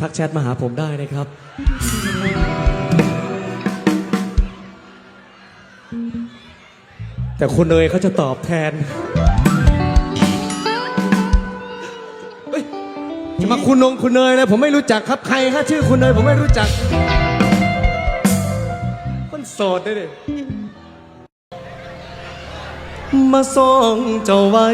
ทักแชทมาหาผมได้นะครับ แต่คุณเนยเขาจะตอบแทนเฮ้ยจะมาคุณนงคุณเนยเลยผมไม่รู้จักครับใครครับชื่อคุณเนยผมไม่รู้จัก มันโสดได้วยดิมาส่งเจ้าไว้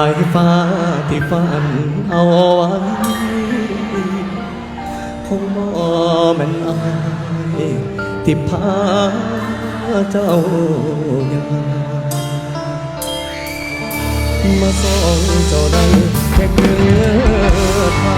ายฟ้าที่ฝันเอาไว้คงมอมันอายที่พาเจ้ายามาส่งเจ้าได้แค่เกือทา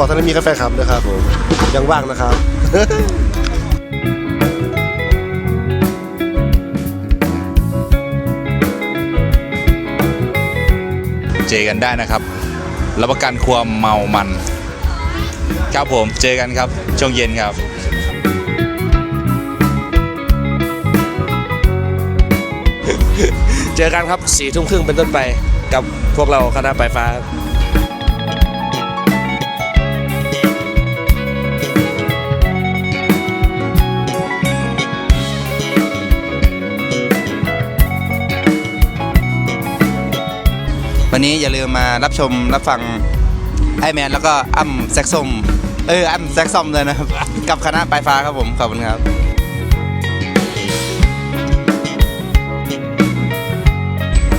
เขาบอกท่านนมีกาแฟครับนะครับผมยังว่างนะครับเจอกันได้นะครับรับประกันความเมามัน ครับผมเจอกันครับ ช่วงเย็นครับเจอกันครับสี่ทุ่มครึ่งเป็นต้นไปกับพวกเราคณะปลายฟ้า มารับชมรับฟังไอแมนแล้วก็อ้ำแซกซอมเอออ้ำแซกซอมเลยนะครับ กับคณะปลายฟ้าครับผมขอบคุณครับ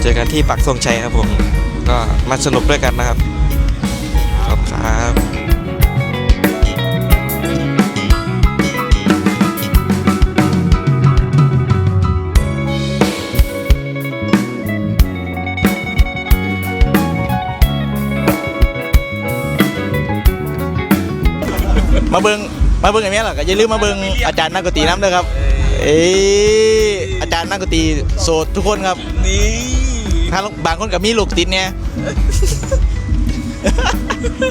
เจอกันที่ปักธงชัยครับผม ก็มาสนุกด้วยกันนะครับ ขอบคุณครับ เบิงมาเบิงไอแมนหรอก็อย่าลืมมาเบิงอาจารย์นักดนตรีน้ำด้วยครับ เอ้ยอาจารย์นักดนตรีโสดทุกคนครับ นี่ถ้าบางคนกับมีลูกติดเนี่ย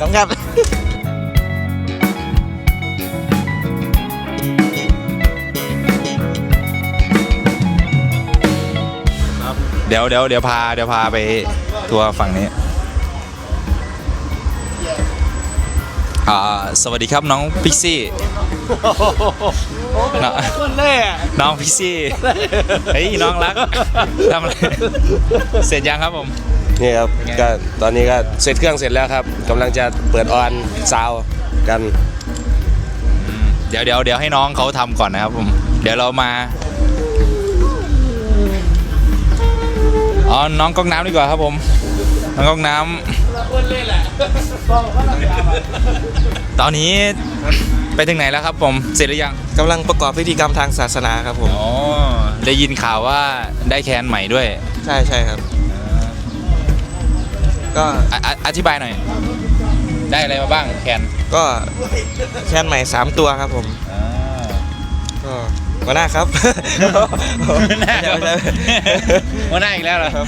ขอบคุณครับเดี๋ยวเดี๋ยวเดี๋ยวพาเดี๋ยวพาไปทัวร์ฝั่งนี้ อ่าสวัสดีครับน้องพิกซี่น้องคนแรกน้องพิกซี่เฮ้ยน้องรักทำอะไรเสร็จยังครับผมนี่ครับก็ตอนนี้ก็เสร็จเครื่องเสร็จแล้วครับกำลังจะเปิดออนซาวด์กันเดี๋ยวเดี๋ยวเดี๋ยวให้น้องเขาทำก่อนนะครับผมเดี๋ยวเรามาอ๋อน้องก๊อกน้ำดีกว่าครับผมน้องก๊อกน้ำ ตอนนี้ไปถึงไหนแล้วครับผมเสร็จหรือยังกำลังประกอบพิธีกรรมทางศาสนาครับผม อ๋อได้ยินข่าวว่าได้แคนใหม่ด้วยใช่ใช่ครับ ก็อะอะอธิบายหน่อย ได้อะไรมาบ้างแคนก็แคนใหม่ 3 ตัวครับผม ก็มาหน้าครับหัวหน้าไม่ใช่ไม่ใช่หัวหน้าอีกแล้วเหรอครับ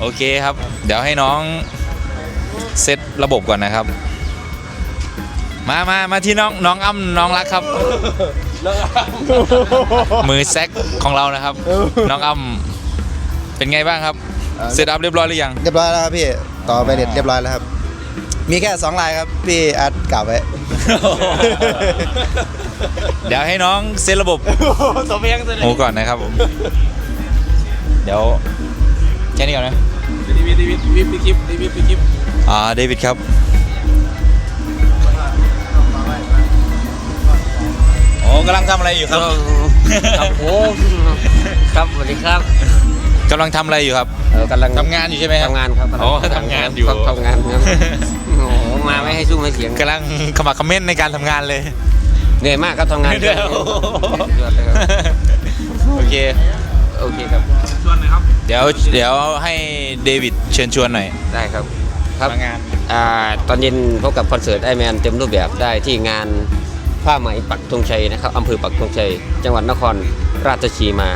โอเคครับ เดี๋ยวให้น้องเซตระบบก่อนนะครับ มามามาที่น้องน้องอ้ำน้องรักครับ มือแซกของเรานะครับ น้องอ้ำเป็นไงบ้างครับเซตอัพเรียบร้อยหรือยัง เรียบร้อยแล้วครับพี่ ต่อไปเด็ดเรียบร้อยแล้วครับ มีแค่สองลายครับ พี่อาร์ตกล่าวไว้ เดี๋ยวให้น้องเซตระบบสมเพียงตัวหมูก่อนนะครับผม เดี๋ยวแค่นี้ก่อนนะดีวิดดีวิดวิดปีคลิปดีวิดปีคลิปอ่าเดวิดครับ กำลังทำอะไรอยู่ครับครับผมครับสวัสดีครับกำลังทำอะไรอยู่ครับเออกำลังทำงานอยู่ใช่ไหมครับทำงานครับอ๋อทำงานอยู่ครับทำงานครับโอ้โหมาไม่ให้ซุ้มให้เสียงกำลังขมักเขม้นในการทำงานเลยเหนื่อยมากครับทำงานเดี๋ยวสุดยอดเลยครับโอเคโอเคครับเดี๋ยวเดี๋ยวให้เดวิดเชิญชวนหน่อยได้ครับครับมางานอ่าตอนเย็นพบกับคอนเสิร์ตไอแมนเต็มรูปแบบได้ที่งาน ผ้าไหมปักธงชัยนะครับอำเภอปักธงชัย จังหวัดนครราชสีมา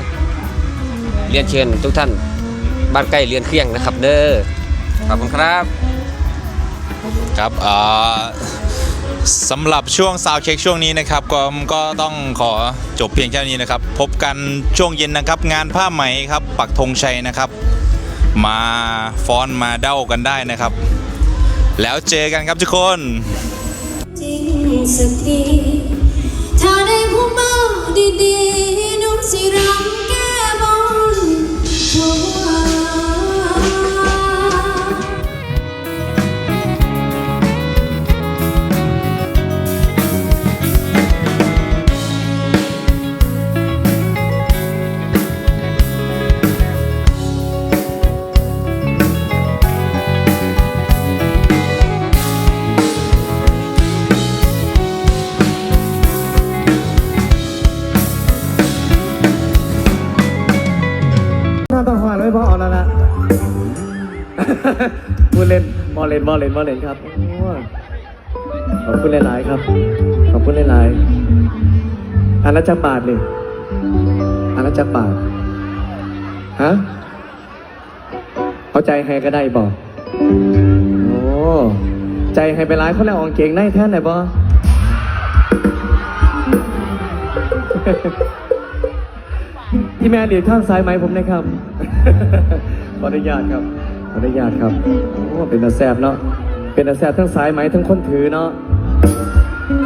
เรียนเชิญทุกท่านบ้านใกล้เรียนเครื่องนะครับ เด้อขอบคุณครับครับสำหรับช่วงซาวเช็คช่วงนี้นะครับก็ก็ต้องขอจบเพียงแค่นี้นะครับ พบกันช่วงเย็นนะครับ งานผ้าไหมครับ ปักธงชัยนะครับ มาฟ้อนมาเด้ากันได้นะครับ แล้วเจอกันครับทุกคน สักที ถ้าได้ผู้เมาดีๆนุ่มสิรำ พูดเล่นบอเล่นบอเล่นบอเล่นครับโอ้ยขอบคุณหลาย ๆ ครับ ขอบคุณหลาย ๆอันละจักบาทเลยอันละจักบาทฮะเข้าใจให้ก็ได้บอกโอ้ใจให้ไปร้ายเขาแล้วอองเก่งได้แท่นไหนบอที่แม่เดียดข้างซ้ายไหมผมนะครับ ขออนุญาตครับ ออนุญาตครับโอ้เป็นตาแซบเนาะ เป็นตาแซบทั้งซ้ายไหมทั้งคนถือเนาะอื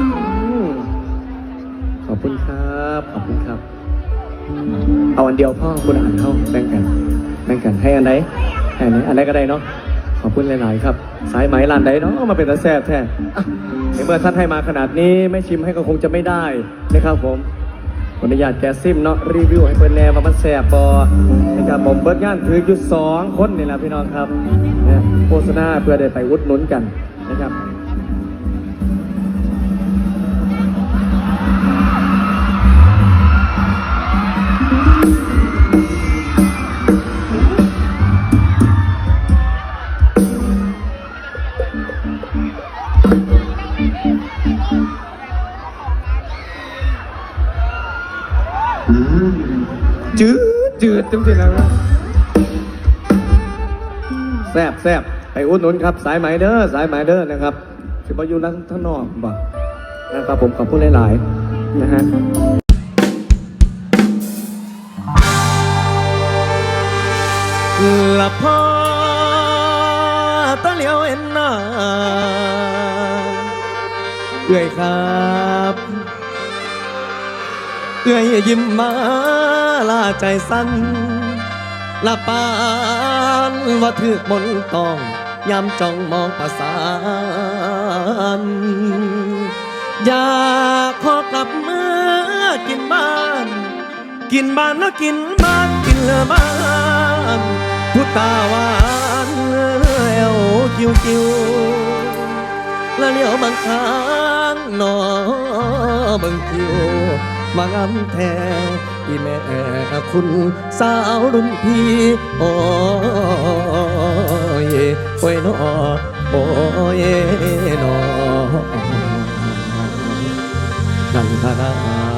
มขอบคุณครับ ขอบคุณครับ เอาอันเดียวพ่อคุณอ่านเข้าแบ่งกันแบ่งกันให้อันไหนให้อันไหนอันไหนก็ได้เนาะ ขอบคุณหลายๆครับ สายไหมลานใดเนาะมาเป็นตาแซบแท้อะในเมื่อท่านให้มาขนาดนี้ไม่ชิมให้ก็คงจะไม่ได้นะครับผม ออนุญาตแกซิมเนาะรีวิวให้เพิ่นแน่ว่ามันแสบบอนะครับผมเบิดงานถืออยู่สองคนนี่แหละพี่น้องครับนะโฆษณาเพื่อได้ไปอุดหนุนกันนะครับ จืดจืดจังสินะแซบแซบไปอุดหนุนครับ สายไหมเด้อสายไหมเด้อนะครับสิบอยู่นั่งท่างนอกบ่นะครับผมขอบคุณหลาย ๆ นะฮะหลับพอตะเลียวเอ็นนาเอื่อยครับ อื้อยยิ้มมาลาใจสั้นละปานว่าถือกมนต้องยำจ้องมองประสานอยากขอกลับเมื่อกินบ้าน กินบ้านนะกินบ้านกินเลือบ้านพุตาหวานแอวคิวคิวและเลี้ยวบางครั้งนอบางคิว มางำแทนที่แม่คุณสาวรุ่นพี่โอ้ยโอ้ยนอโอ้ยนอนันทนา